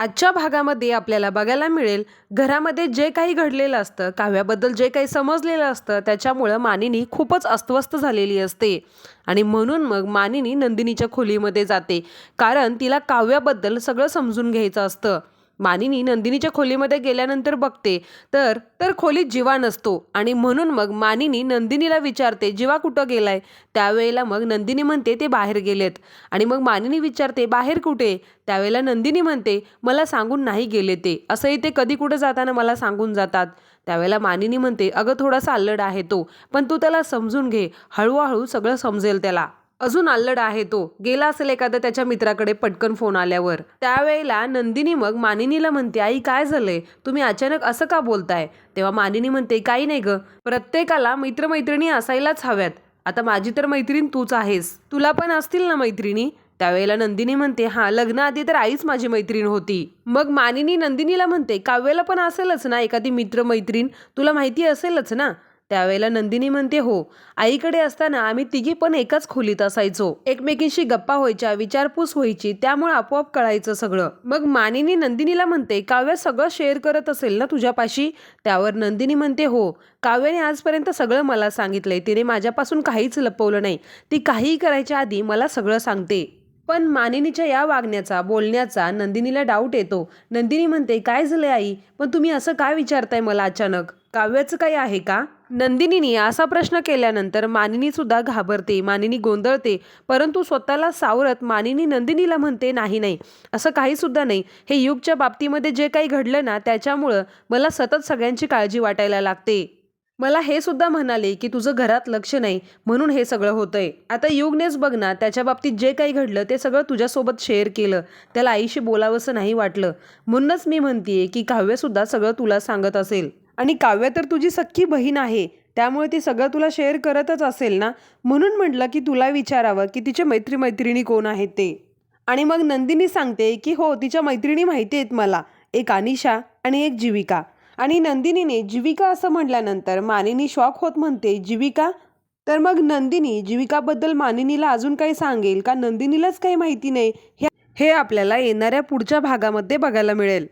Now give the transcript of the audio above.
आजच्या भागामध्ये आपल्याला बघायला मिळेल घरामध्ये जे काही घडलेलं असतं काव्याबद्दल जे काही समजलेलं असतं त्याच्यामुळं मानिनी खूपच अस्वस्थ झालेली असते. आणि म्हणून मग मानिनी नंदिनीच्या खोलीमध्ये जाते कारण तिला काव्याबद्दल सगळं समजून घ्यायचं असतं. मानिनी नंदिनीच्या खोलीमध्ये गेल्यानंतर बघते तर तर खोलीत जीवा नसतो आणि म्हणून मग मानिनी नंदिनीला विचारते जीवा कुठं गेलाय? त्यावेळेला मग नंदिनी म्हणते ते बाहेर गेलेत. आणि मग मानिनी विचारते बाहेर कुठे? त्यावेळेला नंदिनी म्हणते मला सांगून नाही गेले ते. असंही ते कधी कुठं जाताना मला सांगून जातात. त्यावेळेला मानिनी म्हणते अगं थोडासा अल्लड आहे तो पण तू त्याला समजून घे. हळूहळू सगळं समजेल त्याला. अजून अल्लड आहे तो. गेला असेल एखादा त्याच्या मित्राकडे पटकन फोन आल्यावर. त्यावेळेला नंदिनी मग मानिनीला म्हणते आई काय झालंय? तुम्ही अचानक असं का बोलताय? तेव्हा मानिनी म्हणते काही नाही ग. प्रत्येकाला मित्रमैत्रिणी असायलाच हव्यात. आता माझी तर मैत्रीण तूच आहेस. तुला पण असतील ना मैत्रिणी? त्यावेळेला नंदिनी म्हणते हा लग्नाआधी तर आईच माझी मैत्रीण होती. मग मानिनी नंदिनीला म्हणते काव्याला पण असेलच ना एखादी मित्रमैत्रीण? तुला माहिती असेलच ना? त्यावेळेला नंदिनी म्हणते हो आईकडे असताना आम्ही तिघी पण एकाच खोलीत असायचो. एकमेकींशी गप्पा व्हायच्या विचारपूस व्हायची त्यामुळे आपोआप कळायचं सगळं. मग मानिनी नंदिनीला म्हणते काव्य सगळं शेअर करत असेल ना तुझ्यापाशी? त्यावर नंदिनी म्हणते हो काव्याने आजपर्यंत सगळं मला सांगितलंय. तिने माझ्यापासून काहीच लपवलं नाही. ती काहीही करायच्या आधी मला सगळं सांगते. पण मानिनीच्या या वागण्याचा बोलण्याचा नंदिनीला डाऊट येतो. नंदिनी म्हणते काय झालंय आई? पण तुम्ही असं काय विचारताय मला अचानक? काव्याचं काही आहे का? नंदिनीने असा प्रश्न केल्यानंतर मानिनीसुद्धा घाबरते मानिनी गोंधळते परंतु स्वतःला सावरत मानिनी नंदिनीला म्हणते नाही नाही असं काहीसुद्धा नाही. हे युगच्या बाबतीमध्ये जे काही घडलं ना त्याच्यामुळं मला सतत सगळ्यांची काळजी वाटायला लागते. मला हे सुद्धा म्हणाले की तुझं घरात लक्ष नाही म्हणून हे सगळं होतंय. आता युगनेच बघ ना त्याच्या बाबतीत जे काही घडलं ते सगळं तुझ्यासोबत शेअर केलं. त्याला आईशी बोलावंसं नाही वाटलं. म्हणूनच मी म्हणतेय की काव्यसुद्धा सगळं तुला सांगत असेल. आणि काव्य तर तुझी सख्खी बहीण आहे त्यामुळे ती सगळं तुला शेअर करतच असेल ना? म्हणून म्हटलं की तुला विचारावं की तिचे मैत्री मैत्रिणी कोण आहेत ते. आणि मग नंदिनी सांगते की हो तिच्या मैत्रिणी माहिती आहेत मला एक अनिशा आणि एक जीविका. आणि नंदिनीने जीविका असं म्हटल्यानंतर मानिनी शॉक होत म्हणते जीविका? तर मग नंदिनी जीविकाबद्दल मानिनीला अजून काही सांगेल का? नंदिनीलाच काही माहिती नाही. हे हे आपल्याला येणाऱ्या पुढच्या भागामध्ये बघायला मिळेल.